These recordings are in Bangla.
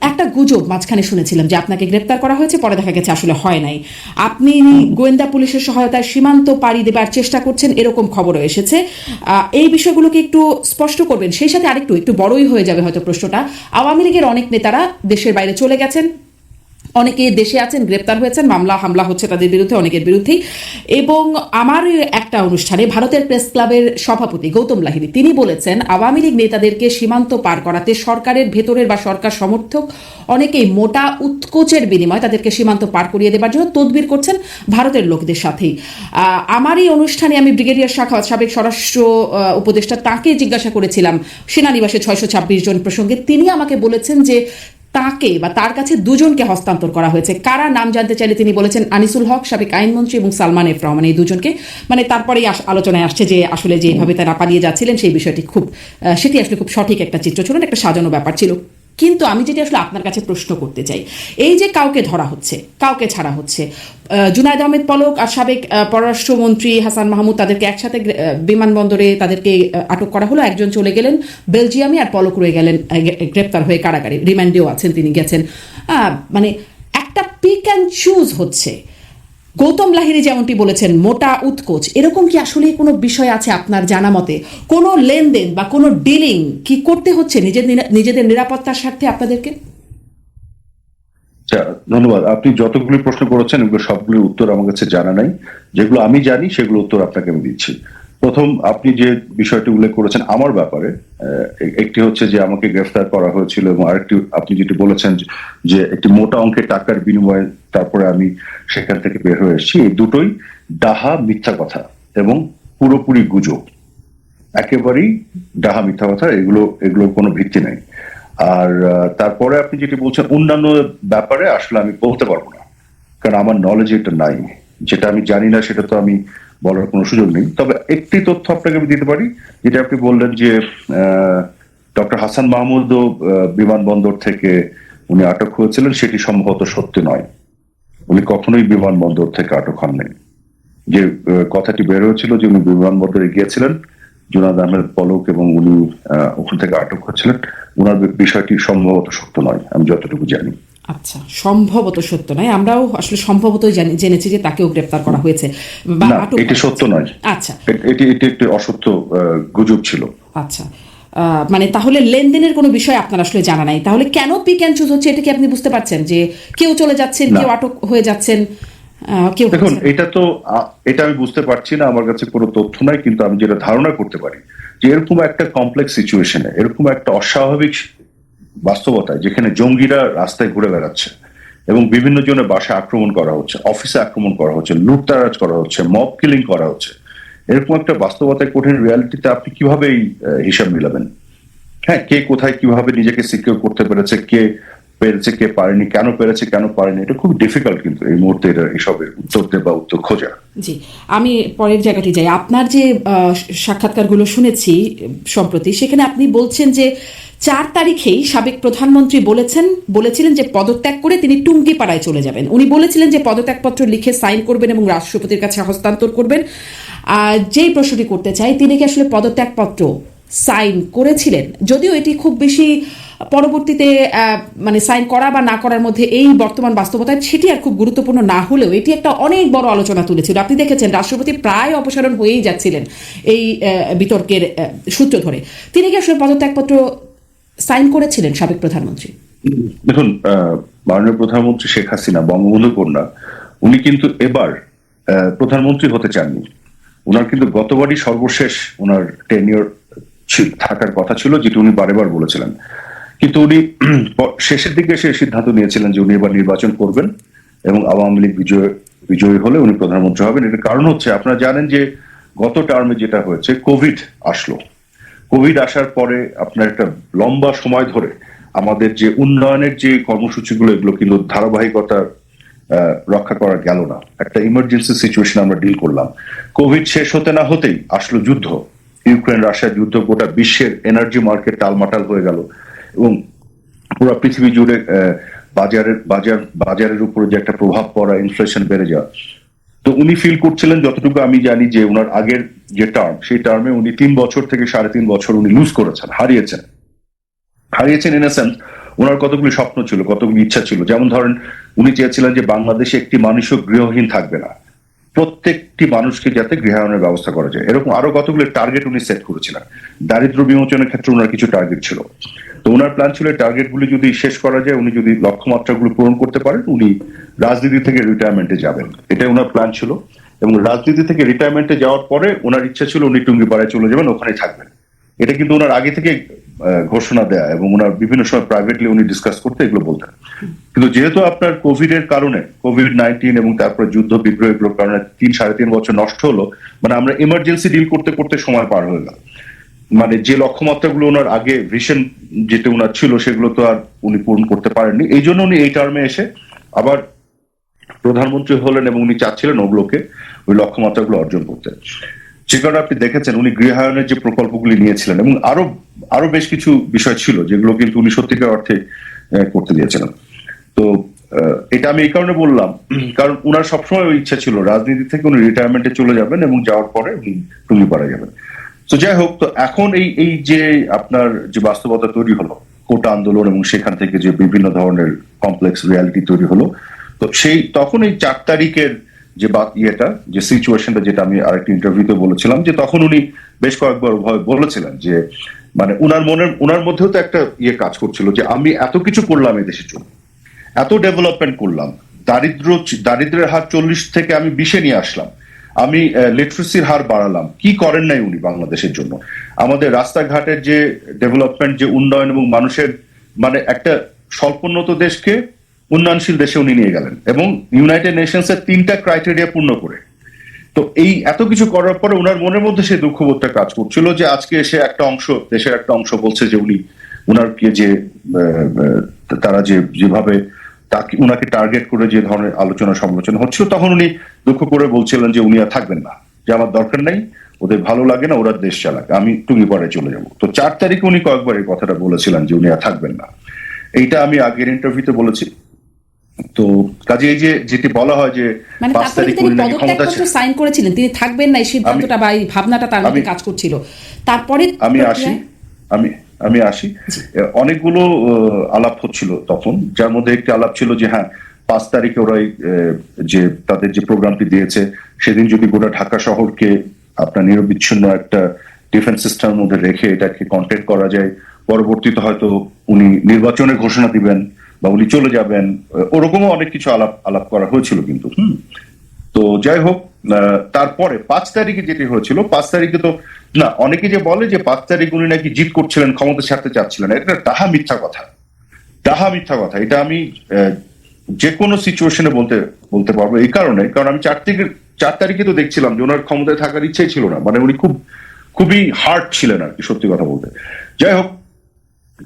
একটা গুজব মাঝখানে শুনেছিলাম যে আপনাকে গ্রেপ্তার করা হয়েছে পরে দেখা গেছে আসলে হয় নাই। আপনি গোয়েন্দা পুলিশের সহায়তায় সীমান্ত পাড়ি দেবার চেষ্টা করছেন এরকম খবরও এসেছে। আহ, এই বিষয়গুলোকে একটু স্পষ্ট করবেন। সেই সাথে আরেকটু একটু বড়ই হয়ে যাবে হয়তো প্রশ্নটা। আওয়ামী লীগের অনেক নেতারা দেশের বাইরে চলে গেছেন। অনেকে দেশে আছেন, গ্রেপ্তার হয়েছেন, মামলা, হামলা হচ্ছে তাদের বিরুদ্ধে, অনেকের বিরুদ্ধেই। এবং আমার একটা অনুষ্ঠানে ভারতের প্রেস ক্লাবের সভাপতি গৌতম লাহিড়ী, তিনি বলেছেন, আওয়ামী লীগ নেতাদেরকে সীমান্ত পার করাতে সরকারের ভেতরের বা সরকার সমর্থক অনেকেই মোটা উৎকোচের বিনিময়ে তাদেরকে সীমান্ত পার করিয়ে দেবার জন্য তদবির করছেন ভারতের লোকদের সাথেই। আমার এই অনুষ্ঠানে আমি ব্রিগেডিয়ার শাখা সাবেক স্বরাষ্ট্র উপদেষ্টা তাকে জিজ্ঞাসা করেছিলাম, সেনানিবাসে ছয়শো ছাব্বিশ জন প্রসঙ্গে। তিনি আমাকে বলেছেন যে তাকে বা তার কাছে দুজনকে হস্তান্তর করা হয়েছে। কারা? নাম জানতে চাইলে তিনি বলেছেন আনিসুল হক, সাবেক আইনমন্ত্রী এবং সালমান এফ রহমান এই দুজনকে। মানে তারপরেই আলোচনায় আসছে যে আসলে যেভাবে তারা পালিয়ে যাচ্ছিলেন সেই বিষয়টি খুব সেটি আসলে খুব সঠিক একটা চিত্র। ছিল একটা সাজানো ব্যাপার ছিল। কিন্তু আমি যেটি আসলে আপনার কাছে প্রশ্ন করতে চাই, এই যে কাউকে ধরা হচ্ছে, কাউকে ছাড়া হচ্ছে জুনায়দ আহমেদ পলক আর সাবেক পররাষ্ট্রমন্ত্রী হাসান মাহমুদ তাদেরকে একসাথে বিমানবন্দরে তাদেরকে আটক করা হলো, একজন চলে গেলেন, বেলজিয়ামে আর পলক রয়ে গেলেন গ্রেপ্তার হয়ে কারাগারে, রিমান্ডেও আছেন তিনি গেছেন। মানে একটা পিক অ্যান্ড চুজ হচ্ছে। গৌতম লাহিরি যেমনটি বলেছেন মোটা উৎকোচ। এরকম কি আসলে কোনো বিষয় আছে আপনার জানা মতে? কোনো লেনদেন বা কোনো ডিলিং কি করতে হচ্ছে নিজের নিজেদের নিরাপত্তার স্বার্থে আপনাদেরকে? আচ্ছা, ধন্যবাদ। আপনি যতগুলি প্রশ্ন করেছেন এগুলো সবগুলির উত্তর আমার কাছে জানা নাই। যেগুলো আমি জানি সেগুলো উত্তর আপনাকে আমি দিচ্ছি। প্রথম আপনি যে বিষয়টি উল্লেখ করেছেন আমার ব্যাপারে একটি হচ্ছে যে আমাকে গ্রেফতার করা হয়েছিল এবং আরেকটি আপনি যেটি বলেছেন যে একটি মোটা অঙ্কের টাকার বিনিময়ে তারপরে আমি সেখান থেকে বের হয়ে এসেছি। এই দুটোই ডাহা মিথ্যা কথা এবং পুরোপুরি গুজব। একেবারেই ডাহা মিথ্যা কথা, এগুলো, এগুলোর কোনো ভিত্তি নাই। আর তারপরে আপনি যেটি বলছেন, অন্যান্য ব্যাপারে আসলে আমি বলতে পারব না। কারণ আমার নলেজ এটা নাই। যেটা আমি জানি না, সেটা তো আমি বলার কোনো সুযোগ নেই। তবে একটি তথ্য আপনাকে আমি দিতে পারি, যেটা আপনি বললেন যে ডক্টর হাসান মাহমুদও বিমানবন্দর থেকে উনি আটক হয়েছিলেন, সেটি সম্ভবত সত্যি নয়। উনি কখনোই বিমানবন্দর থেকে আটক হন নাই যে কথাটি বের হয়েছিল যে উনি বিমানবন্দরে গিয়েছিলেন জুনাদ আহমেদ পলক এবং উনি ওখান থেকে আটক হচ্ছিলেন ওনার বিষয়টি সম্ভবত সত্য নয়, আমি যতটুকু জানি। আচ্ছা। সম্ভবত সত্য নয়। আমরাও আসলে সম্ভবত জানি জেনেছি যে তাকেও গ্রেপ্তার করা হয়েছে। বা আটক এটি সত্য নয়। আচ্ছা। এটি এটি একটি অসত্য গুজব ছিল। আচ্ছা। মানে তাহলে লেনদেনের কোনো বিষয় আপনার আসলে জানা নাই। তাহলে কেন পিক অ্যান্ড চুজ হচ্ছে? এটা কি আপনি বুঝতে পারছেন যে কেউ চলে যাচ্ছেন কেউ আটক হয়ে যাচ্ছেন কেউ দেখুন এটা তো এটা আমি বুঝতে পারছি না। আমার কাছে কোনো তথ্য নাই কিন্তু আমি যেটা ধারণা করতে পারি যে এরকম একটা কমপ্লেক্স সিচুয়েশনে এরকম একটা অস্বাভাবিক বাস্তবতায়, যেখানে জঙ্গিরা রাস্তায় ঘুরে বেড়াচ্ছে এবং বিভিন্ন জনের বাসায় আক্রমণ করা হচ্ছে, অফিসে আক্রমণ করা হচ্ছে, লুটতারাজ করা হচ্ছে মব কিলিং করা হচ্ছে। এরকম একটা বাস্তবতায় কঠিন রিয়ালিটিতে আপনি কীভাবে এই হিসাব মিলাবেন? হ্যাঁ কে কোথায় কীভাবে নিজেকে সিকিউর করতে পেরেছে, কে পেরেছে, কে পারেনি, কেন পেরেছে, কেন পারেনি, এটা খুব ডিফিকাল্ট কিন্তু এই মুহূর্তে এটা এসবের উত্তর দেবা উত্তর খোঁজা। জি, আমি পরের জায়গাটি যাই। আপনার যে সাক্ষাৎকারগুলো শুনেছি, সম্প্রতি, সেখানে আপনি বলছেন যে, চার তারিখেই সাবেক প্রধানমন্ত্রী বলেছেন, বলেছিলেন যে পদত্যাগ করে তিনি টুঙ্গিপাড়ায় চলে যাবেন। উনি বলেছিলেন যে পদত্যাগপত্র লিখে সাইন করবেন এবং রাষ্ট্রপতির কাছে হস্তান্তর করবেন। আর যেই প্রশ্নটি করতে চাই, তিনি কি আসলে পদত্যাগপত্র সাইন করেছিলেন? যদিও এটি খুব বেশি পরবর্তীতে মানে সাইন করা বা না করার মধ্যে এই বর্তমান বাস্তবতায় সেটি আর খুব গুরুত্বপূর্ণ না হলেও এটি একটা অনেক বড় আলোচনা তুলেছিল। আপনি দেখেছেন, রাষ্ট্রপতি প্রায় অপসারণ হয়েই যাচ্ছিলেন এই বিতর্কের সূত্র ধরে। তিনি কি আসলে পদত্যাগপত্র সাইন করেছিলেন সাবেক প্রধানমন্ত্রী? দেখুন মাননীয় প্রধানমন্ত্রী শেখ হাসিনা বঙ্গবন্ধু কন্যা উনি কিন্তু এবার প্রধানমন্ত্রী হতে চাননি। ওনার কিন্তু গতবারই সর্বশেষ ওনার টেনিয়র থাকার কথা ছিল, যেটি উনি বারেবার বলেছিলেন। কিন্তু উনি শেষের দিকে এসে সিদ্ধান্ত নিয়েছিলেন যে উনি এবার নির্বাচন করবেন এবং আওয়ামী লীগ বিজয়, বিজয়ী হলে উনি প্রধানমন্ত্রী হবেন। এটার কারণ হচ্ছে, আপনারা জানেন যে গত টার্মে যেটা হয়েছে কোভিড আসলো। কোভিড আসার পরে আপনার একটা লম্বা সময় ধরে আমাদের যে উন্নয়নের যে কর্মসূচিগুলো, এগুলো কিন্তু ধারাবাহিকতা রক্ষা করা গেল না। একটা ইমার্জেন্সি সিচুয়েশন আমরা ডিল করলাম। কোভিড শেষ হতে না হতেই আসলো যুদ্ধ। ইউক্রেন রাশিয়ার যুদ্ধ গোটা বিশ্বের এনার্জি মার্কেট টালমাটাল হয়ে গেল। এবং পুরো পৃথিবী জুড়ে বাজারের, বাজার, বাজারের উপরে যে একটা প্রভাব পড়া ইনফ্লেশন বেড়ে যাওয়া। তো উনি ফিল করছিলেন, যতটুকু আমি জানি যে ওনার আগের যে টার্ম সেই টার্মে উনি তিন বছর থেকে সাড়ে তিন বছর উনি লুজ করেছেন, হারিয়েছেন। হারিয়েছেন ইন সেন্স ওনার কতগুলি স্বপ্ন ছিল, কতগুলি ইচ্ছা ছিল। যেমন ধরেন, উনি চেয়েছিলেন যে বাংলাদেশে একটি মানুষও গৃহহীন থাকবে না। প্রত্যেকটি মানুষকে যাতে গৃহায়নের ব্যবস্থা করা যায়। এরকম আরও কতগুলো টার্গেট উনি সেট করেছিলেন। দারিদ্র বিমোচনের ক্ষেত্রে ওনার কিছু টার্গেট ছিল। তো ওনার প্ল্যান ছিল টার্গেট গুলি যদি শেষ করা যায়, উনি যদি লক্ষ্যমাত্রাগুলো পূরণ করতে পারেন, উনি রাজনীতি থেকে রিটায়ারমেন্টে যাবেন। এটাই ওনার প্ল্যান ছিল। এবং রাজনীতি থেকে রিটায়ারমেন্টে যাওয়ার পরে ওনার ইচ্ছা ছিল উনি টুঙ্গিপাড়ায় চলে যাবেন, ওখানে থাকবেন। এটা কিন্তু ওনার আগে থেকে ঘোষণা দেয়া এবং ওনার বিভিন্ন সময় প্রাইভেটলি উনি ডিসকাস করতে এগুলো বলতেন। কিন্তু যেহেতু আপনার কোভিড এর কারণে কোভিড নাইন্টিন এবং তারপরে যুদ্ধ বিগ্রহ এগুলোর কারণে তিন, সাড়ে তিন বছর নষ্ট হলো মানে আমরা ইমার্জেন্সি ডিল করতে করতে সময় পার হয়ে গেল। মানে যে লক্ষ্যমাত্রাগুলো ওনার আগে ভিশন যেটা ওনার ছিল সেগুলো তো আর উনি পূরণ করতে পারেননি। এই জন্য উনি এই টার্মে এসে আবার প্রধানমন্ত্রী হলেন এবং উনি চাচ্ছিলেন ওগুলোকে, ওই লক্ষ্যমাত্রাগুলো অর্জন করতে। যে কারণে আপনি দেখেছেন, উনি গৃহায়নের যে প্রকল্পগুলি নিয়েছিলেন এবং আরও আরও বেশ কিছু বিষয় ছিল যেগুলো কিন্তু উনি সত্যিকার অর্থে করতে দিয়েছিলেন। তো এটা আমি এই কারণে বললাম, কারণ উনার সবসময় ওই ইচ্ছা ছিল, রাজনীতি থেকে উনি রিটায়ারমেন্টে চলে যাবেন এবং যাওয়ার পরে উনি টুঙ্গিপাড়া যাবেন। তো যাই হোক, তো এখন এই এই যে আপনার যে বাস্তবতা তৈরি হলো, কোটা আন্দোলন এবং সেখান থেকে যে বিভিন্ন ধরনের কমপ্লেক্স রিয়ালিটি তৈরি হলো, তো সেই, তখন এই চার তারিখের যে বা ইয়েটা, যে সিচুয়েশনটা যেটা আমি আরেকটি ইন্টারভিউতে বলেছিলাম, যে তখন উনি বেশ কয়েকবার ওভাবে বলেছিলেন যে মানে উনার মনের, উনার মধ্যেও তো একটা ইয়ে কাজ করছিল যে, আমি এত কিছু করলাম এই দেশের জন্য, এত ডেভেলপমেন্ট করলাম, দারিদ্র দারিদ্রের হার চল্লিশ থেকে আমি বিশে নিয়ে আসলাম, আমি লিটারেসির হার বাড়ালাম, কি করেন নাই উনি বাংলাদেশের জন্য? আমাদের রাস্তাঘাটের যে ডেভেলপমেন্ট যে উন্নয়ন এবং মানুষের মানে একটা স্বল্পোন্নত দেশকে উন্নয়নশীল দেশে উনি নিয়ে গেলেন এবং ইউনাইটেড নেশনস এর তিনটা ক্রাইটেরিয়া পূর্ণ করে। তো এই এত কিছু করার পরে ওনার মনের মধ্যে সেই দুঃখবোধটা কাজ করছিল যে আজকে এসে একটা অংশ, দেশের একটা অংশ বলছে যে উনি উনারকে যে তারা যে, যেভাবে তাকে, উনাকে টার্গেট করে যে ধরনের আলোচনা সমালোচনা হচ্ছিল, তখন উনি দুঃখ করে বলছিলেন যে উনি আর থাকবেন না। যে আমার দরকার নাই, ওদের ভালো লাগে না, ওরা দেশ চালাক, আমি টুঙ্গি পরে চলে যাব। তো চার তারিখে উনি কয়েকবার এই কথাটা বলেছিলেন যে উনি আর থাকবেন না। এইটা আমি আগের ইন্টারভিউতে বলেছি। তো কাজে এই যে যেটি বলা হয় যে মানে পাঁচ তারিখ তিনি পদত্যাগপত্র সাইন করেছিলেন তিনি থাকবেন না এই সিদ্ধান্তটা বা এই ভাবনাটা তার মধ্যে কাজ করছিল। তারপরে আমি আসি আমি আমি আসি। অনেকগুলো আলাপ হচ্ছিল তখন যার মধ্যে একটি আলাপ ছিল যে হ্যাঁ পাঁচ তারিখে ওরা যে তাদের যে প্রোগ্রামটি দিয়েছে সেদিন যদি গোটা ঢাকা শহরকে আপনার নিরবিচ্ছিন্ন একটা ডিফেন্স সিস্টেমের মধ্যে রেখে এটাকে কন্টেক্ট করা যায় পরবর্তীতে হয়তো উনি নির্বাচনের ঘোষণা দিবেন। বা উনি চলে যাবেন ওরকমও অনেক কিছু আলাপ আলাপ করা হয়েছিল কিন্তু। হুম। তো যাই হোক তারপরে পাঁচ তারিখে যেটি হয়েছিল পাঁচ তারিখে তো না অনেকে যে বলে যে পাঁচ তারিখ উনি নাকি জিত করছিলেন ক্ষমতা ছাড়তে চাচ্ছিলেন এটা ডাহা মিথ্যা কথা। ডাহা মিথ্যা কথা। এটা আমি আহ, যে কোনো সিচুয়েশনে বলতে বলতে পারব এই কারণে। কারণ আমি চার তারিখে চার তারিখে তো দেখছিলাম যে ওনার ক্ষমতায় থাকার ইচ্ছাই ছিল না। মানে উনি খুব খুবই হার্ড ছিলেন আর কি সত্যি কথা বলতে। যাই হোক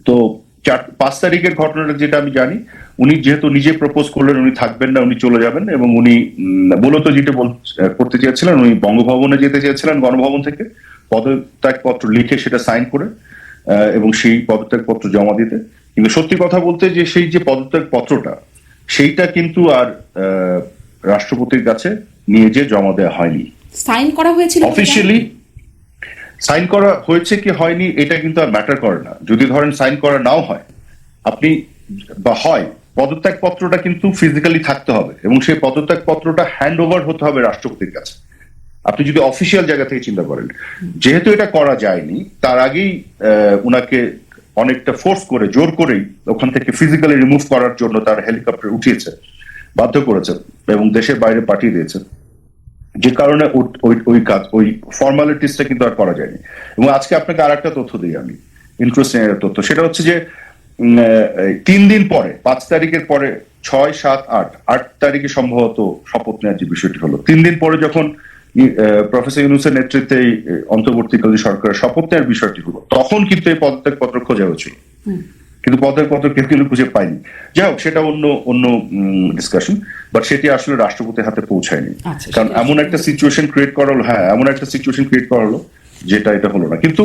তো চার পাঁচ তারিখের ঘটনাটা যেটা আমি জানি উনি যেহেতু নিজে প্রপোজ করলেন উনি থাকবেন না উনি চলে যাবেন এবং উনি মূলত যেটা করতে চেয়েছিলেন উনি বঙ্গভবনে যেতে চেয়েছিলেন গণভবন থেকে পদত্যাগপত্র লিখে সেটা সাইন করে আহ, এবং সেই পদত্যাগপত্র জমা দিতে। কিন্তু সত্যি কথা বলতে যে সেই যে পদত্যাগ পত্রটা সেইটা কিন্তু আর রাষ্ট্রপতির কাছে নিয়ে যে জমা দেওয়া হয়নি। সাইন করা হয়েছিল অফিসিয়ালি সাইন করা হয়েছে কি হয়নি, এটা কিন্তু আর ম্যাটার করে না। যদি ধরেন সাইন করা নাও হয়, আপনি বা হয় পদত্যাগ পত্রটা কিন্তু ফিজিক্যালি থাকতে হবে এবং সেই পদত্যাগ পত্রটা হ্যান্ড ওভার হতে হবে রাষ্ট্রপতির কাছে। আপনি যদি অফিসিয়াল জায়গা থেকে চিন্তা করেন, যেহেতু এটা করা যায়নি, তার আগেই উনাকে অনেকটা ফোর্স করে, জোর করেই ওখান থেকে ফিজিক্যালি রিমুভ করার জন্য তার হেলিকপ্টার উঠিয়েছে, বাধ্য করেছে এবং দেশের বাইরে পাঠিয়ে দিয়েছে। যে কারণে ওই কাজ, ওই ফর্মালিটিসটা কিন্তু আর করা যায়নি। এবং আজকে আপনাকে আর একটা তথ্য দিই আমি ইন্টারেস্টিং একটা তথ্য। সেটা হচ্ছে যে তিন দিন পরে, পাঁচ তারিখের পরে, ছয়, সাত, আট আট তারিখে সম্ভবত শপথ নেওয়ার যে বিষয়টি হলো, তিন দিন পরে যখন প্রফেসর ইউনুসের নেতৃত্বে অন্তর্বর্তীকালীন সরকারের শপথ নেওয়ার বিষয়টি হলো, তখন কিন্তু এই পদত্যাগ পত্র খোঁজা হয়েছিল। কিন্তু পদের পত্র কেউ খুঁজে পাইনি যাই হোক সেটা অন্য অন্য ডিসকাশন বাট সেটি আসলে রাষ্ট্রপতির হাতে পৌঁছায়নি। আচ্ছা, কারণ এমন একটা সিচুয়েশন ক্রিয়েট করা হলো হ্যাঁ এমন একটা সিচুয়েশন ক্রিয়েট করা হলো যেটা এটা হলো না। কিন্তু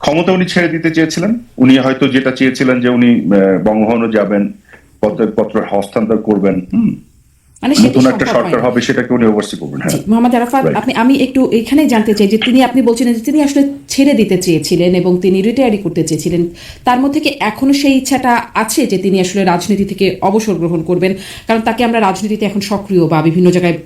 ক্ষমতা উনি ছেড়ে দিতে চেয়েছিলেন। উনি হয়তো যেটা চেয়েছিলেন যে উনি বঙ্গভবনে যাবেন পত্র হস্তান্তর করবেন হুম মানে নতুন একটা সরকার হবে সেটাকে উনি ওভারসি করবেন হ্যাঁ। মোহাম্মদ আরাফাত আপনি আমি একটু এখানে জানতে চাই যে তিনি আপনি বলছিলেন যে তিনি আসলে ছেড়ে দিতে চেয়েছিলেন এবং তিনি রিটায়ারি করতে চেয়েছিলেন। তার মধ্যে কি এখনও সেই ইচ্ছাটা আছে যে তিনি আসলে রাজনীতি থেকে অবসর গ্রহণ করবেন? কারণ তাকে আমরা রাজনীতিতে এখন সক্রিয় বা বিভিন্ন জায়গায়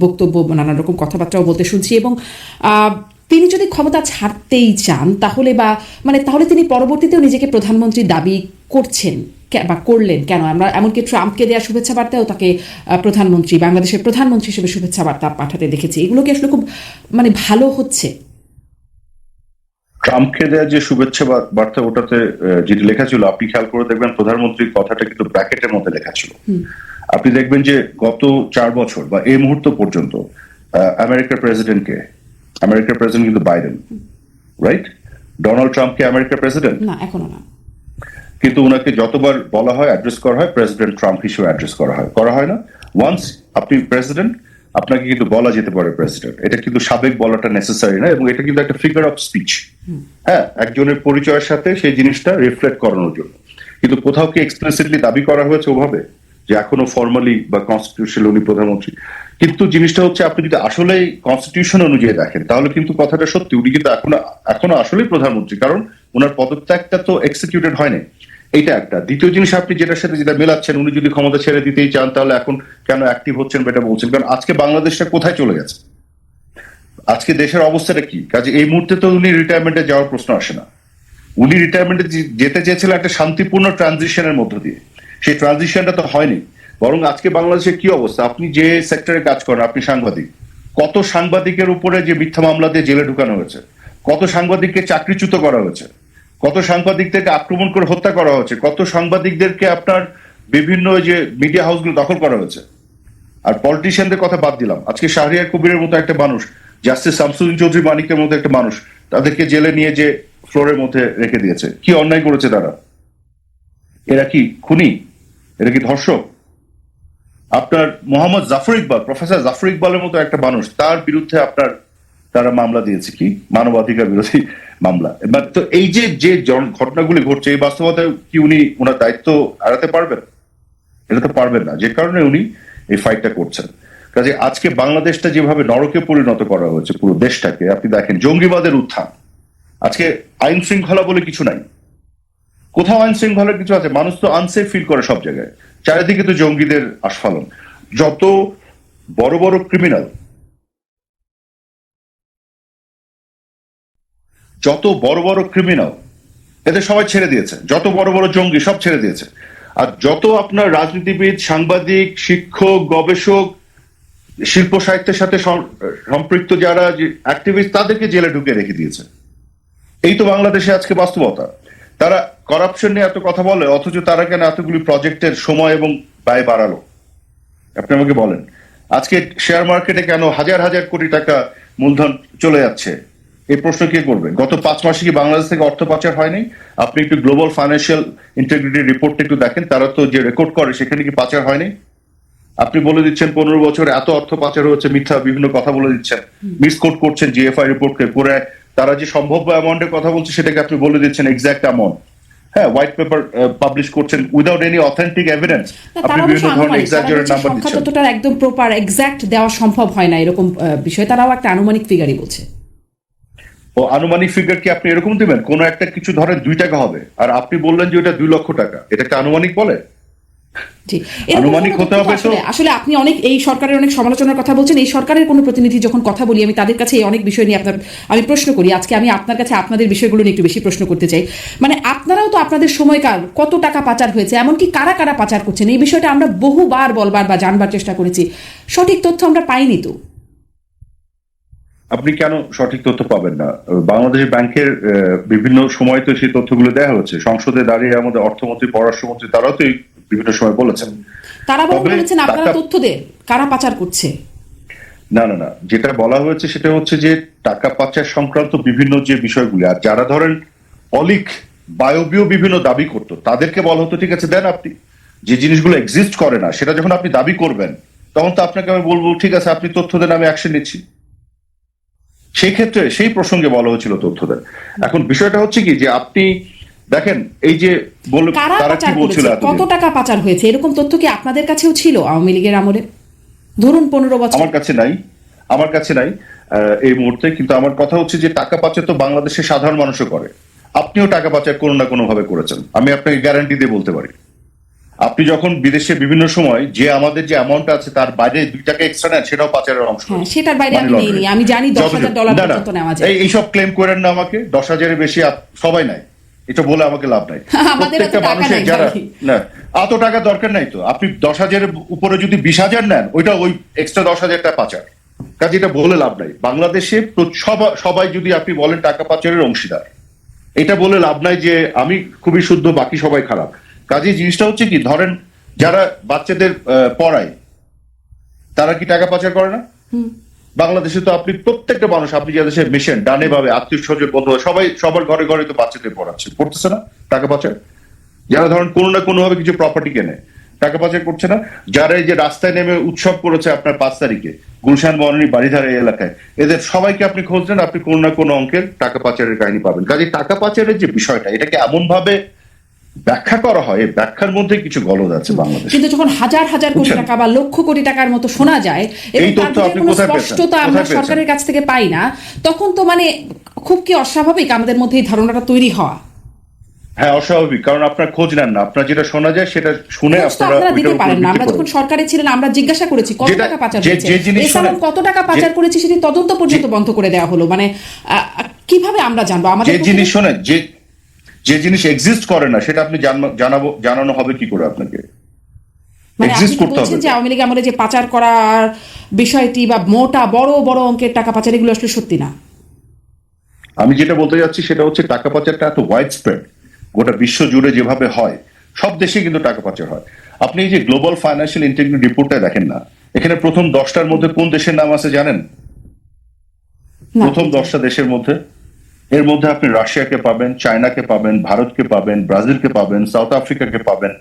বক্তব্য নানান রকম কথাবার্তাও বলতে শুনছি এবং আহ, তিনি যদি ক্ষমতা ছাড়তেই চান তাহলে বা মানে তাহলে তিনি পরবর্তীতেও নিজেকে প্রধানমন্ত্রী দাবি করছেন। বা করলেন কেন? আমরা এমনকি ট্রাম্পকে দেওয়া শুভেচ্ছা বার্তাও তাকে প্রধানমন্ত্রী বাংলাদেশের প্রধানমন্ত্রী হিসেবে শুভেচ্ছা বার্তা পাঠাতে দেখেছি। এগুলো কি আসলে খুব মানে ভালো হচ্ছে? ট্রাম্পকে দেওয়া যে শুভেচ্ছা বার্তা ওটাতে যেটি লেখা ছিল আপনি খেয়াল করে দেখবেন প্রধানমন্ত্রীর কথাটা কিন্তু ব্র্যাকেটের মধ্যে লেখা ছিল। আপনি দেখবেন যে গত চার বছর বা এই মুহূর্ত পর্যন্ত আমেরিকার প্রেসিডেন্টকে আমেরিকার প্রেসিডেন্ট কিন্তু বাইডেন রাইট? ডোনাল্ড ট্রাম্পকে আমেরিকার প্রেসিডেন্ট? না এখনও না। কিন্তু ওনাকে যতবার বলা হয় অ্যাড্রেস করা হয় প্রেসিডেন্ট ট্রাম্প হিসেবে অ্যাড্রেস করা হয়। করা হয় না। ওয়ান্স আপনি প্রেসিডেন্ট আপনাকে কিন্তু বলা যেতে পারে প্রেসিডেন্ট এটা কিন্তু সাবেক বলাটা নেসেসারি না এবং এটা কিন্তু একটা ফিগার অফ স্পিচ হ্যাঁ একজনের পরিচয়ের সাথে সেই জিনিসটা রিফ্লেক্ট করানোর জন্য। কিন্তু কোথাও কি এক্সপ্লেসিভলি দাবি করা হয়েছে ওভাবে? যে এখনও ফর্মালি বা কনস্টিটিউশন উনি প্রধানমন্ত্রী। কিন্তু জিনিসটা হচ্ছে, আপনি যদি আসলেই কনস্টিটিউশন অনুযায়ী দেখেন, তাহলে কিন্তু কথাটা সত্যি। উনি কিন্তু এখনও এখনও আসলেই প্রধানমন্ত্রী, কারণ ওনার পদত্যাগটা তো এক্সিকিউটেড হয়নি এইটা একটা। দ্বিতীয় জিনিস আপনি যেটার সাথে যেটা মেলাচ্ছেন, উনি যদি ক্ষমতা ছেড়ে দিতেই চান, তাহলে এখন কেন অ্যাক্টিভ হচ্ছেন এটা বলছেন? কারণ আজকে বাংলাদেশটা কোথায় চলে গেছে? আজকে দেশের অবস্থাটা কি? কাজে এই মুহূর্তে তো উনি রিটায়ারমেন্টে যাওয়ার প্রশ্ন আসে না। উনি রিটায়ারমেন্টে যেতে চেয়েছিলেন একটা শান্তিপূর্ণ ট্রানজিশনের মধ্য দিয়ে। সেই ট্রানজিশনটা তো হয়নি। বরং আজকে বাংলাদেশের কি অবস্থা? আপনি যে সেক্টরে কাজ করেন, আপনি সাংবাদিক, কত সাংবাদিকের উপরে যে মিথ্যা মামলা দিয়ে জেলে ঢুকানো হয়েছে? কত সাংবাদিককে চাকরিচ্যুত করা হয়েছে? কত সাংবাদিকদেরকে আক্রমণ করে হত্যা করা হয়েছে? কত সাংবাদিকদেরকে আপনার বিভিন্ন যে মিডিয়া হাউসগুলো দখল করা হয়েছে? আর পলিটিশিয়ানদের কথা বাদ দিলাম। আজকে শাহরিয়ার কবিরের মতো একটা মানুষ জাস্টিস শামসুদ্দিন চৌধুরী মানিকের মতো একটা মানুষ, তাদেরকে জেলে নিয়ে যে ফ্লোরের মধ্যে রেখে দিয়েছে। কি অন্যায় করেছে তারা? এরা কি খুনি? এরা কি ধর্ষক? আপনার মোহাম্মদ জাফর ইকবাল, প্রফেসর জাফর ইকবালের মতো একটা মানুষ, তার বিরুদ্ধে আপনার তারা মামলা দিয়েছে কি? মানবাধিকার বিরোধী মামলা। এবার তো এই যে যে ঘটনাগুলি ঘটছে, এই বাস্তবতায় কি উনি ওনার দায়িত্ব এড়াতে পারবেন? এটা তো পারবেন না, যে কারণে উনি এই ফাইটটা করছেন। কাজে আজকে বাংলাদেশটা যেভাবে নরকে পরিণত করা হয়েছে পুরো দেশটাকে, আপনি দেখেন জঙ্গিবাদের উত্থান। আজকে আইন শৃঙ্খলা বলে কিছু নাই। কোথাও আইন শৃঙ্খলার কিছু আছে, মানুষ তো আনসেফ ফিল করে সব জায়গায়। চারিদিকে তো জঙ্গিদের আস্ফালন। যত বড় বড় ক্রিমিনাল যত বড় বড় ক্রিমিনাল এদের সবাই ছেড়ে দিয়েছে। যত বড় বড় জঙ্গি, সব ছেড়ে দিয়েছে। আর যত আপনার রাজনীতিবিদ, সাংবাদিক, শিক্ষক, গবেষক, শিল্প সাহিত্যের সাথে সম্পৃক্ত যারা অ্যাক্টিভিস্ট তাদেরকে জেলে ঢুকে রেখে দিয়েছে। এই তো বাংলাদেশে আজকে বাস্তবতা। তারা করাপশন নিয়ে এত কথা বলে অথচ তারা কেন এতগুলি প্রজেক্টের সময় এবং ব্যয় বাড়ালো? আপনি আমাকে বলেন। আজকে শেয়ার মার্কেটে কেন হাজার হাজার কোটি টাকা মূলধন চলে যাচ্ছে? এই প্রশ্ন কে করবে? গত পাঁচ মাসে কি বাংলাদেশ থেকে অর্থ পাচার হয়নি? আপনি একটু গ্লোবাল ফাইন্যান্সিয়াল ইন্টিগ্রিটি রিপোর্টটা একটু দেখেন তারা তো যে রেকর্ড করে সেখানে কি পাচার হয়নি? আপনি বলে দিচ্ছেন পনেরো বছরে এত অর্থ পাচার হয়েছে মিথ্যা বিভিন্ন কথা বলে দিচ্ছেন। মিসকোট করছেন জিএফআই রিপোর্টকে করে তারা যে সম্ভাব্য অ্যামাউন্টের কথা বলছে সেটাকে আপনি বলে দিচ্ছেন এক্সাক্ট অ্যামাউন্ট হ্যাঁ হোয়াইট পেপার পাবলিশ করছেন উইদাউট এনি অথেন্টিক এভিডেন্স আপনি বিভিন্ন ধরনের এক্সাজারেট নাম্বার সংখ্যা দিচ্ছেন। ততটা একদম প্রপার এক্সাক্ট দেওয়া সম্ভব হয় না এরকম বিষয়। তারাও একটা আনুমানিক ফিগারই বলছে। ও আনুমানিক ফিগার কি আপনি এরকম দিবেন? কোন একটা কিছু ধরেন দুই টাকা হবে। আর আপনি বললেন যে ওটা দুই লক্ষ টাকা। এটাকে আনুমানিক বলে? আনুমানিক হতে হবে তো- আসলে- আপনি অনেক এই সরকারের অনেক সমালোচনার কথা বলছেন এই সরকারের কোনো প্রতিনিধি যখন কথা বলি আমি তাদের কাছে এই অনেক বিষয় নিয়ে আপনার আমি প্রশ্ন করি আজকে আমি আপনার কাছে আপনাদের বিষয়গুলো নিয়ে একটু বেশি প্রশ্ন করতে চাই। মানে আপনারাও তো আপনাদের সময়কাল কত টাকা পাচার হয়েছে এমনকি কারা কারা পাচার করছেন এই বিষয়টা আমরা বহুবার বলবার বা জানবার চেষ্টা করেছি। সঠিক তথ্য আমরা পাইনি তো? আপনি কেন সঠিক তথ্য পাবেন না? বাংলাদেশ ব্যাংকের বিভিন্ন সময় তো সেই তথ্যগুলো দেওয়া হচ্ছে। সংসদে দাঁড়িয়ে আমাদের অর্থমন্ত্রী পররাষ্ট্রমন্ত্রী তারাও তো এই বিভিন্ন সময় বলেছেন। তারা বলেছেন আপনারা তথ্য দেন কারা পাচার করছে। না না না যেটা বলা হয়েছে সেটা হচ্ছে যে টাকা পাচার সংক্রান্ত বিভিন্ন যে বিষয়গুলি আর যারা ধরেন অলিক বায়বীয় বিভিন্ন দাবি করতো তাদেরকে বলা হতো ঠিক আছে দেন আপনি যে জিনিসগুলো এক্সিস্ট করে না সেটা যখন আপনি দাবি করবেন তখন তো আপনাকে আমি বলব ঠিক আছে আপনি তথ্য দেন আমি অ্যাকশন নিচ্ছি। সেই ক্ষেত্রে সেই প্রসঙ্গে বলা হয়েছিল তথ্য দেন। এখন বিষয়টা হচ্ছে কি যে আপনি দেখেন এই যে তারা কি বলছিল কত টাকা পাচার হয়েছে? এরকম তথ্য কি আপনাদের কাছেও ছিল আওয়ামী লীগের আমলে? ধরুন পনেরো বছর আমার কাছে নাই। আমার কাছে নাই এই মুহূর্তে। কিন্তু আমার কথা হচ্ছে যে টাকা পাচার তো বাংলাদেশের সাধারণ মানুষও করে। আপনিও টাকা পাচার কোনো না কোনো ভাবে করেছেন। আমি আপনাকে গ্যারান্টি দিয়ে বলতে পারি। আপনি যখন বিদেশে বিভিন্ন সময় যে আমাদের যে অ্যামাউন্ট আছে তার বাইরে দুই টাকা এক্সট্রা নেন সেটাও পাচারের অংশ। হ্যাঁ সেটার বাইরে আমি Money আমি জানি দশ হাজার যতটুকু- ডলার না, না, পর্যন্ত নেওয়া যায়। এই- এইসব ক্লেম করেন না আমাকে। দশ হাজারের বেশি সবাই নাই এটা বলে আমাকে লাভ নাই। প্রত্যেকটা মানুষের যারা না এত টাকা দরকার নাই তো। আপনি দশ হাজারের উপরে যদি বিশ হাজার নেন ওইটা ওই এক্সট্রা দশ হাজারটা পাচার। কাজে এটা বলে লাভ নাই। বাংলাদেশে সবাই যদি আপনি বলেন টাকা পাচারের অংশীদার এটা বলে লাভ নাই যে আমি খুবই শুদ্ধ বাকি সবাই খারাপ। কাজে জিনিসটা হচ্ছে কি ধরেন যারা বাচ্চাদের পড়ায় তারা কি টাকা পাচার করে না? বাংলাদেশে তো আপনি প্রত্যেকটা মানুষ, আপনি যে দেশে মিশন ডানে ভাবে আত্মীয় স্বজন বন্ধু সবাই, সবার ঘরে ঘরে তো বাচ্চাদের পড়াচ্ছে। পড়তেছে না? টাকা পাচার? যারা ধরেন কোনো না কোনো ভাবে কিছু প্রপার্টি কেনে, টাকা পাচার করছে না? যারা এই যে রাস্তায় নেমে উৎসব করেছে আপনার পাঁচ তারিখে, গুলশান, বনানী বাড়িধারা এলাকায়, এদের সবাইকে আপনি খোঁজ আপনি কোনো না কোনো অঙ্কের টাকা পাচারের কাহিনী পাবেন। কাজে টাকা পাচারের যে বিষয়টা, এটাকে এমন ভাবে ব্যাখ্যা করা হয় ব্যাখ্যার মধ্যে কিছু গলদ আছে বাংলাদেশে। কিন্তু যখন হাজার হাজার কোটি টাকা বা লক্ষ কোটি টাকার মতো শোনা যায় এবং এই তার তথ্য আপনি কোনো? স্পষ্টতা আমরা সরকারের কাছ থেকে পাই না তখন তো মানে খুব কি অস্বাভাবিক আমাদের মধ্যে এই ধারণাটা তৈরি হওয়া। হ্যাঁ অস্বাভাবিক কারণ আপনার খোঁজ নেন না। আপনার যেটা শোনা যায় সেটা শুনে আপনারা দিতে পারেন না। আমরা যখন। সরকারে ছিলেন আমরা জিজ্ঞাসা করেছি কত টাকা পাচার হয়েছে? এছাড়াও কত টাকা পাচার করেছে সেটি তদন্ত পর্যন্ত বন্ধ করে দেওয়া হলো। মানে কীভাবে আমরা জানব? আমাদের যে জিনিস শোনেন যে যে জিনিস এক্সিস্ট করে না সেটা আপনি জানাব জানানো হবে কি করে আপনাকে? মানে আপনি exist কি করতে হবে। যে আওয়ামী লীগ আমলে যে পাচার করার বিষয়টি বা মোটা বড় বড় অঙ্কের টাকা পাচার এগুলো আসলে সত্যি না? আমি যেটা বলতে যাচ্ছি সেটা হচ্ছে টাকা পাচারটা এত ওয়াইড স্প্রেড গোটা বিশ্ব জুড়ে যেভাবে হয় সব দেশে কিন্তু টাকা পাচার হয়। আপনি এই যে গ্লোবাল ফাইন্যান্সিয়াল ইন্টিগ্রিটি রিপোর্টটা দেখেন না এখানে প্রথম দশটার মধ্যে কোন দেশের নাম আছে জানেন? প্রথম দশটা দেশের মধ্যে? এর মধ্যে আপনি রাশিয়াকে পাবেন চায়নাকে পাবেন ভারতকে পাবেন ব্রাজিলকে পাবেন সাউথ আফ্রিকাকে পাবেন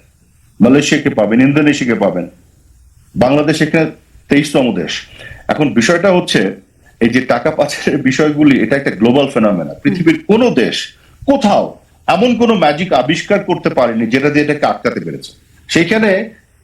মালয়েশিয়াকে পাবেন ইন্দোনেশিয়াকে পাবেন। বাংলাদেশ এখানে তেইশতম দেশ। এখন বিষয়টা হচ্ছে এই যে টাকা পাচারের বিষয়গুলি এটা একটা গ্লোবাল ফেনোমেনা পৃথিবীর কোন দেশ কোথাও এমন কোন ম্যাজিক আবিষ্কার করতে পারেনি যেটা দিয়ে এটাকে আটকাতে পেরেছে। সেইখানে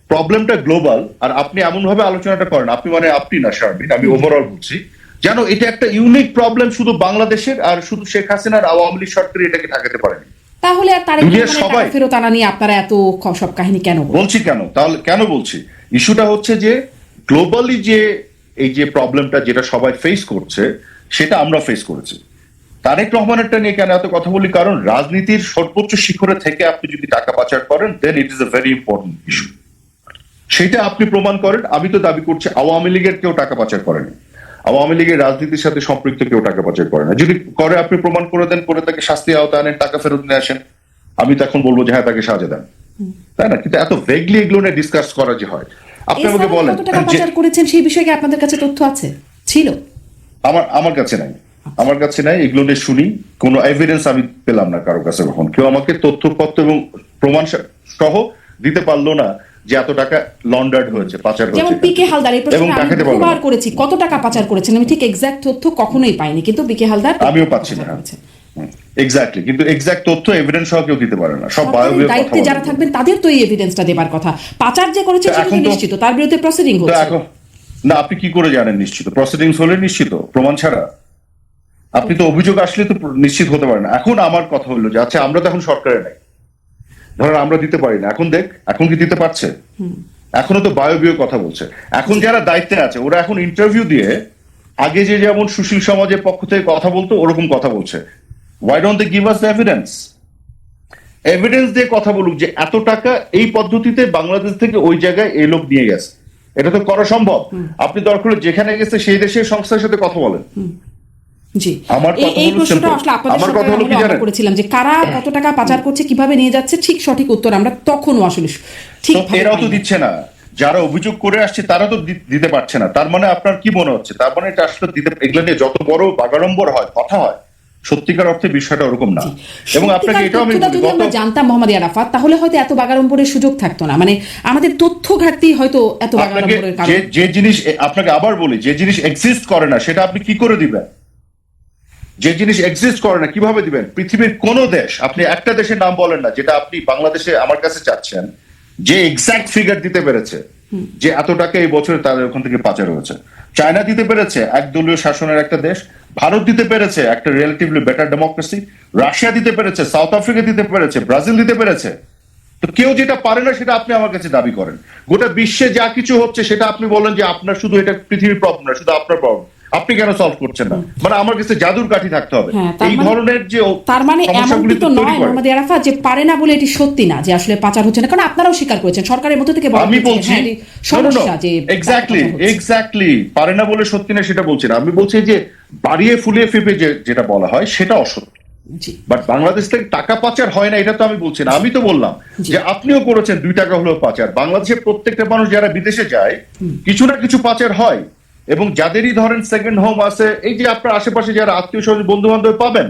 প্রবলেমটা গ্লোবাল আর আপনি এমন ভাবে আলোচনাটা করেন আপনি মানে আপনি না শারমিন আমি ওভারঅল বলছি যেন এটা একটা ইউনিক প্রবলেম শুধু বাংলাদেশের আর শুধু শেখ হাসিনার আওয়ামী লীগ সরকার এটাকে ঠেকাতে পারেনি। তাহলে আর তারেক সবাই- ফেরত আনা নিয়ে আপনারা এত সব কাহিনী কেন বলছি কেন? তাহলে কেন বলছি? ইস্যুটা হচ্ছে যে গ্লোবালি যে এই যে প্রবলেমটা যেটা সবাই ফেস করছে সেটা আমরা ফেস করেছি। তারেক রহমানেরটা নিয়ে কেন এত কথা বলি? কারণ রাজনীতির সর্বোচ্চ শিখরে থেকে আপনি যদি টাকা পাচার করেন then it is a very important issue সেটা আপনি প্রমাণ করেন। আমি তো দাবি করছি আওয়ামী লীগের কেউ টাকা পাচার করেনি। আওয়ামী লীগের রাজনীতির সাথে সম্পৃক্ত কেউ টাকা পাচার করে না। যদি করে আপনি প্রমাণ করে দেন করে তাকে শাস্তি আওতায় আনেন টাকা ফেরত নিয়ে আসেন আমি তখন বলব যে হ্যাঁ তাকে সাজা দেন। তাই না? কিন্তু এত ভেগলি এগুলো নিয়ে ডিসকাস করা যে হয়। আপনি আমাকে বলেন টাকা পাচার করেছেন সেই বিষয়ে আপনাদের কাছে তথ্য আছে? ছিল। আমার আমার কাছে নাই। আমার কাছে নাই এগুলো নিয়ে শুনি। কোনো এভিডেন্স আমি পেলাম না কারও কাছে কখন। কেউ আমাকে তথ্যপত্র এবং প্রমাণ সহ দিতে পারল না। যে এত টাকা লন্ডার্ড হয়েছে পাচার যেমন পিকে হালদার এই প্রশ্নে আমি না। করেছি। কত টাকা পাচার করেছেন? আমি ঠিক এক্সাক্ট তথ্য কখনোই পাইনি কিন্তু পিকে হালদার আমিও পাচ্ছি না। এক্স্যাক্টলি কিন্তু এক্সাক্ট তথ্য এভিডেন্স সহ কেউ দিতে পারে না। সব বায়োবিও দায়িত্বে যারা থাকবেন তাদের তো এই এভিডেন্সটা দেবার কথা। পাচার যে করেছে সেটা তো নিশ্চিত। তার বিরুদ্ধে প্রসিডিং হচ্ছে। না আপনি কি করে জানেন নিশ্চিত? প্রসিডিংস হলে নিশ্চিত প্রমাণ ছাড়া। আপনি তো অভিযোগ আসলে তো নিশ্চিত হতে পারেন না। এখন আমার কথা হলো যে আচ্ছা আমরা তো এখন সরকারে নাই। ধরেন আমরা দিতে পারি না। এখন দেখ এখন কি দিতে পারছে? এখনও তো বায়বীয় কথা বলছে। এখন যারা দায়িত্বে আছে ওরা এখন ইন্টারভিউ দিয়ে আগে যে যেমন সুশীল সমাজের পক্ষ থেকে কথা বলতো ওরকম কথা বলছে। Why don't they give us the evidence evidence দিয়ে কথা বলুক যে এত টাকা এই পদ্ধতিতে বাংলাদেশ থেকে ওই জায়গায় এই লোক নিয়ে গেছে। এটা তো করা সম্ভব। আপনি দরকার যেখানে গেছে সেই দেশের সংস্থার সাথে কথা বলেন। জি। এই কথা এই হলো প্রশ্নটা আসলে আপনাদের আমার কথা সরকারের হলো কি আমলে আমরা জানেন? করেছিলাম যে কারা কত টাকা পাচার করছে কীভাবে নিয়ে যাচ্ছে ঠিক সঠিক উত্তর আমরা তখনও আসলে ঠিক এরাও তো দিচ্ছে না। যারা অভিযোগ করে আসছে তারা তো দিতে পারছে না। তার মানে আপনার কি মনে হচ্ছে? তার মানে এটা আসলে দিতে এগুলো নিয়ে যত বড় বাগাড়ম্বর হয় কথা হয় সত্যিকার অর্থে বিষয়টা ওরকম না। এবং আপনাকে এটাও আমি যদি আমরা জানতাম মোহাম্মদ আরাফাত তাহলে হয়তো এত বাগাড়ম্বরের সুযোগ থাকতো না। মানে আমাদের তথ্য ঘাটতি হয়তো এত বাগাড়ম্বরের কারণ। যে যে জিনিস আপনাকে আবার বলি যে জিনিস এক্সিস্ট করে না সেটা আপনি কি করে দিবেন? যে জিনিস এক্সিস্ট করে না কীভাবে দিবেন? পৃথিবীর কোন দেশ আপনি একটা দেশের নাম বলেন না যেটা আপনি বাংলাদেশে আমার কাছে চাচ্ছেন যে এক্সাক্ট ফিগার দিতে পেরেছে যে এত টাকা এই বছরে তাদের ওখান থেকে পাচার হয়েছে। চায়না দিতে পেরেছে একদলীয় শাসনের একটা দেশ ভারত দিতে পেরেছে একটা রিলেটিভলি বেটার ডেমোক্রেসি রাশিয়া দিতে পেরেছে সাউথ আফ্রিকা দিতে পেরেছে ব্রাজিল দিতে পেরেছে। তো কেউ যেটা পারে না সেটা আপনি আমার কাছে দাবি করেন। গোটা বিশ্বে যা কিছু হচ্ছে সেটা আপনি বলেন যে আপনার শুধু এটা পৃথিবীর প্রবলেম না শুধু আপনার প্রবলেম আপনি কেন সলভ করছেন না? মানে আমার কাছে জাদুর কাঠি থাকতে হবে। হ্যাঁ, এই মানে- ধরনের যে তার মানে এমনটি তো নয়। মোহাম্মদ আরাফাত যে পারে না বলে এটি সত্যি না যে আসলে পাচার হচ্ছে না। কারণ আপনারাও স্বীকার করেছেন সরকারের মধ্যে থেকে আমি বলছি হ্যাঁ, সমস্যা যে এক্স্যাক্টলি এক্স্যাক্টলি পারে না বলে সত্যি না সেটা বলছি না। আমি বলছি যে বাড়িয়ে ফুলিয়ে ফেপে যে যেটা বলা হয় সেটা অসত্য। বাট বাংলাদেশ থেকে টাকা পাচার হয় না এটা তো আমি বলছি না। আমি তো বললাম যে আপনিও করেছেন দুই টাকা হলেও পাচার। বাংলাদেশের প্রত্যেকটা মানুষ যারা বিদেশে যায় কিছু না কিছু পাচার হয়। এবং যাদেরই ধরেন সেকেন্ড হোম আছে, এই যে আপনার আশেপাশে যারা আত্মীয় স্বজন বন্ধু বান্ধব পাবেন,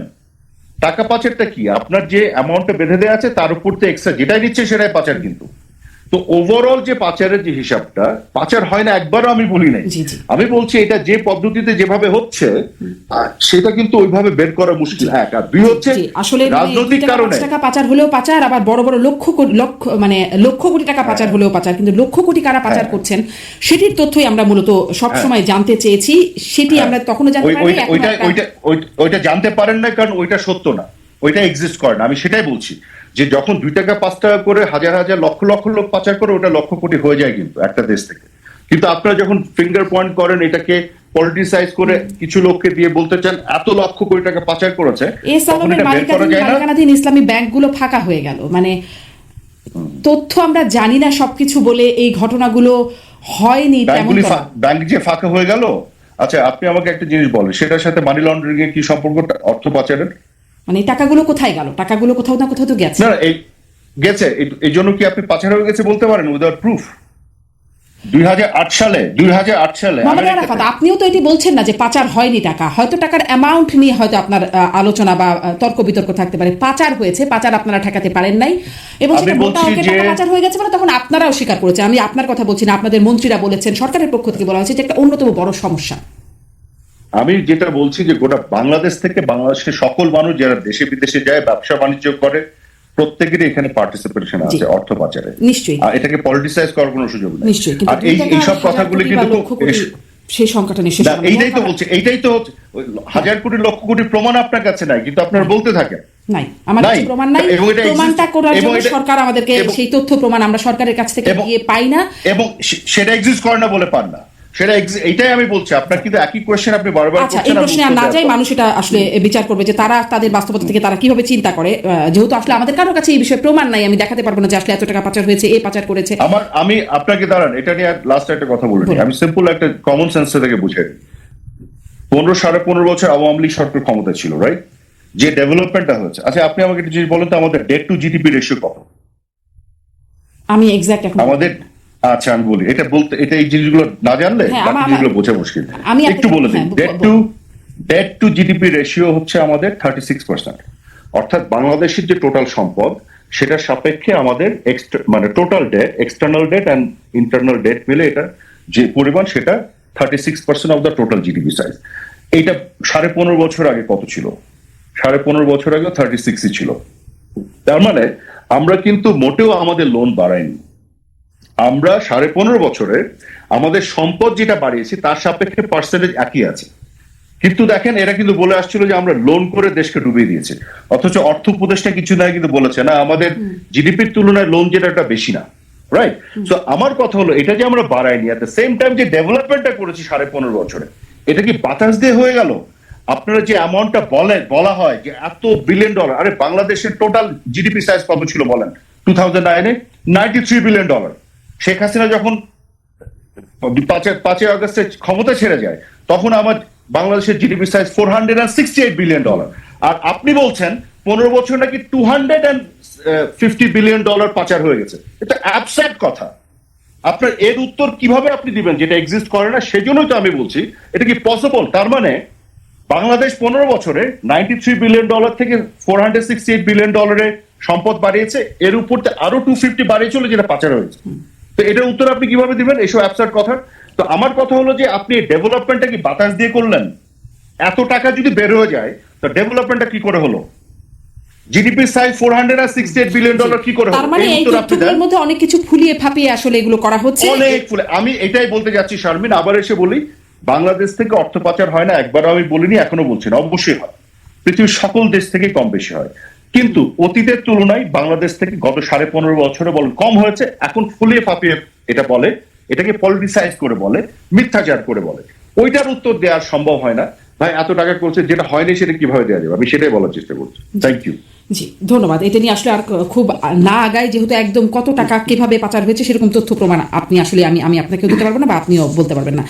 টাকা পাচারটা কি? আপনার যে অ্যামাউন্টটা বেঁধে দেওয়া আছে, তার উপর তো এক্সট্রা যেটাই নিচ্ছে সেটাই পাচার কিন্তু। তো ওভারঅল যে পাচারের যে হিসাবটা পাচার হয় না একবারও আমি বলি নাই। আমি বলছি এটা যে পদ্ধতিতে যেভাবে হচ্ছে সেটা কিন্তু ওইভাবে বের করা মুশকিল। এক আর দুই হচ্ছে আসলে রাজনৈতিক কারণে। টাকা পাচার হলেও পাচার আবার বড় বড় লক্ষ লক্ষ মানে লক্ষ কোটি টাকা পাচার হলেও পাচার কিন্তু লক্ষ কোটি কারা পাচার হ্যাঁ। করছেন সেটির তথ্যই আমরা মূলত সব সময় জানতে চেয়েছি সেটি আমরা তখনও জানতে পারি ওইটা ওইটা ওইটা জানতে পারেন না কারণ ওইটা সত্য না। ওইটা এক্সিস্ট করে না আমি সেটাই বলছি। যে যখন দুই টাকা পাঁচ টাকা করে হাজার হাজার লক্ষ লক্ষ লোক পাচার করে ওটা লক্ষ কোটি হয়ে যায় কিন্তু একটা দেশ থেকে। কিন্তু আপনারা যখন ফিঙ্গার পয়েন্ট করেন এটাকে পলিটিসাইজ করে কিছু লোককে দিয়ে বলতে চান এত লক্ষ কোটি টাকা পাচার করেছে এস আলমের মালিকানাধীন ইসলামী ব্যাংকগুলো ফাঁকা হয়ে গেল। মানে তথ্য আমরা জানি না সবকিছু বলে এই ঘটনাগুলো হয়নি ব্যাংক যে ফাঁকা হয়ে গেল? আচ্ছা আপনি আমাকে একটা জিনিস বলেন সেটার সাথে মানি লন্ডারিং এর কি সম্পর্ক অর্থ পাচারের? মানে টাকাগুলো কোথায় গেল? টাকাগুলো কোথাও না কোথাও তো গেছে। না এই গেছে। এই- জন্য কি আপনি পাচার হয়ে গেছে বলতে পারেন উইদাউট প্রুফ সালে সালে আরাফাত আপনিও তো এটি বলছেন না যে পাচার হয়নি টাকা। হয়তো টাকার অ্যামাউন্ট নিয়ে হয়তো আপনার আলোচনা বা তর্ক বিতর্ক থাকতে পারে। পাচার হয়েছে পাচার আপনারা ঠেকাতে পারেন নাই। এবং সেটা মোটা অঙ্কের টাকা পাচার হয়ে গেছে মানে তখন আপনারাও স্বীকার করেছেন। আমি আপনার কথা বলছি না আপনাদের মন্ত্রীরা বলেছেন। সরকারের পক্ষ থেকে বলা হয়েছে যে একটা অন্যতম বড় সমস্যা। আমি যেটা বলছি যে গোটা বাংলাদেশ থেকে বাংলাদেশের সকল মানুষ যারা দেশে বিদেশে যায় ব্যবসা বাণিজ্য করে প্রত্যেকেরই এখানে পার্টিসিপেশন আছে অর্থ পাচারে। নিশ্চয়ই। এটাকে পলিটিসাইজ করার কোনো সুযোগ নেই। নিশ্চয়ই আর এই হাজার কথাগুলি কিন্তু সেই সংখ্যাটা নিশ্চয়ই এইটাই তো বলছি এইটাই তো হাজার কোটি লক্ষ কোটি প্রমাণ আপনার কাছে নাই কিন্তু আপনারা বলতে থাকেন। নাই আমার কাছে প্রমাণ নাই। প্রমাণটা করার জন্য সরকার আমাদেরকে সেই তথ্য প্রমাণ আমরা সরকারের কাছ থেকে এবং- গিয়ে পাই না। এবং সেটা এক্সিস্ট করে না বলে পান না। সেটা এইটাই আমি বলছি। আপনার কিন্তু একই কোয়েশ্চেন আপনি বারবার আচ্ছা এই প্রশ্নে না যাই মানুষ এটা আসলে বিচার করবে যে তারা তাদের বাস্তবতা থেকে তারা কীভাবে চিন্তা করে। যেহেতু আসলে আমাদের কারোর কাছে এই বিষয়ে প্রমাণ নাই আমি দেখাতে পারব না যে আসলে এত টাকা পাচার হয়েছে এ পাচার করেছে। আমার আমি আপনাকে দাঁড়ান এটা নিয়ে লাস্ট একটা কথা বলে আমি সিম্পল একটা কমন সেন্স থেকে বুঝে পনেরো সাড়ে পনেরো বছর আওয়ামী লীগ সরকার ক্ষমতা ছিল রাইট যে ডেভেলপমেন্টটা হয়েছে। আচ্ছা আপনি আমাকে একটা জিনিস বলেন তো আমাদের ডেট টু জিডিপি রেশিও কত? আমি এক্সাক্ট আমাদের আচ্ছা আমি বলি। এটা বলতে এটা এই জিনিসগুলো না জানলে হ্যাঁ, বাকি জিনিসগুলো বোঝা মুশকিল। আমি একটু বলে দিই। Debt to debt to GDP ratio হচ্ছে আমাদের থার্টি সিক্স পার্সেন্ট অর্থাৎ বাংলাদেশের যে টোটাল সম্পদ সেটার সাপেক্ষে আমাদের মানে total debt external debt and internal debt মিলে এটা যে পরিমাণ সেটা thirty six percent of the total GDP size এইটা সাড়ে পনেরো বছর আগে কত ছিল? সাড়ে পনেরো বছর আগে থার্টি সিক্সই ছিল। তার মানে আমরা কিন্তু মোটেও আমাদের লোন বাড়াইনি। আমরা সাড়ে পনেরো বছরে আমাদের সম্পদ যেটা বাড়িয়েছি তার সাপেক্ষে পার্সেন্টেজ একই আছে। কিন্তু দেখেন এরা কিন্তু বলে আসছিল যে আমরা লোন করে দেশকে ডুবিয়ে দিয়েছে। অথচ অর্থ উপদেষ্টা কিছু নাই কিন্তু বলেছে না আমাদের জিডিপির তুলনায় লোন যেটা বেশি না। রাইট তো আমার কথা হলো এটা যে আমরা বাড়াইনি এট দ্য সেম টাইম যে ডেভেলপমেন্টটা করেছি সাড়ে পনেরো বছরে এটা কি বাতাস দিয়ে হয়ে গেল? আপনারা যে অ্যামাউন্টটা বলেন বলা হয় যে এত বিলিয়ন ডলার আরে বাংলাদেশের টোটাল জিডিপি সাইজ কত ছিল বলেন? টু থাউজেন্ড নাইনে ninety three billion dollar Sheikh Hasina যখন পাঁচই আগস্টে ক্ষমতা ছেড়ে যায়, তখন আমার বাংলাদেশের GDP size four hundred and sixty eight billion dollar আর আপনি বলছেন পনেরো বছর নাকি two hundred and fifty billion dollar পাচার হয়ে গেছে। এটা অ্যাবস্যাক্ট কথা। আপনার এর উত্তর কীভাবে আপনি দিবেন যেটা এক্সিস্ট করে না, সেজন্যই তো আমি বলছি, এটা কি পসিবল তার মানে বাংলাদেশ পনেরো বছরে নাইনটি থ্রি বিলিয়ন ডলার থেকে four hundred sixty eight billion ডলারের সম্পদ বাড়িয়েছে, এর উপর আরও টু ফিফটি বাড়িয়ে চলে যেটা পাচার হয়েছে। তো এটার উত্তর আপনি কীভাবে দিবেন? এসব অ্যাবসার্ট কথা তো আমার কথা হলো যে আপনি ডেভেলপমেন্টটা কি বাতাস দিয়ে করলেন? এত টাকা যদি বের হয়ে যায় তো ডেভেলপমেন্টটা কি করে হলো? জিডিপি সাইজ ফোর হান্ড্রেড আর সিক্সটি এইট বিলিয়ন ডলার কি করে তার মানে এই। তথ্যগুলোর মধ্যে অনেক কিছু ফুলিয়ে ফাপিয়ে আসলে এগুলো করা হচ্ছে। অনেক ফুলে আমি এটাই বলতে যাচ্ছি শারমিন। আবার এসে বলি বাংলাদেশ থেকে অর্থ পাচার হয় না একবারও আমি বলিনি এখনও বলছি না। অবশ্যই হয়। পৃথিবীর সকল দেশ থেকে কম বেশি হয়। কিন্তু অতীতের তুলনায় বাংলাদেশ থেকে গত সাড়ে পনেরো বছরে বলেন কম হয়েছে এখন ফুলিয়ে ফাঁপিয়ে এটা বলে এটাকে পলিটিসাইজ করে বলে মিথ্যাচার করে বলে। ওইটার উত্তর দেওয়া সম্ভব হয় না। ভাই এত টাকা করছে যেটা হয়নি সেটা কীভাবে দেওয়া যাবে? আমি সেটাই বলার চেষ্টা করছি। থ্যাংক ইউ জি ধন্যবাদ। এটা নিয়ে আসলে আর খুব না আগায় যেহেতু একদম কত টাকা কীভাবে পাচার হয়েছে সেরকম তথ্য প্রমাণ আপনি আসলে আমি আমি আপনাকেও দিতে পারব না বা আপনিও বলতে পারবেন না।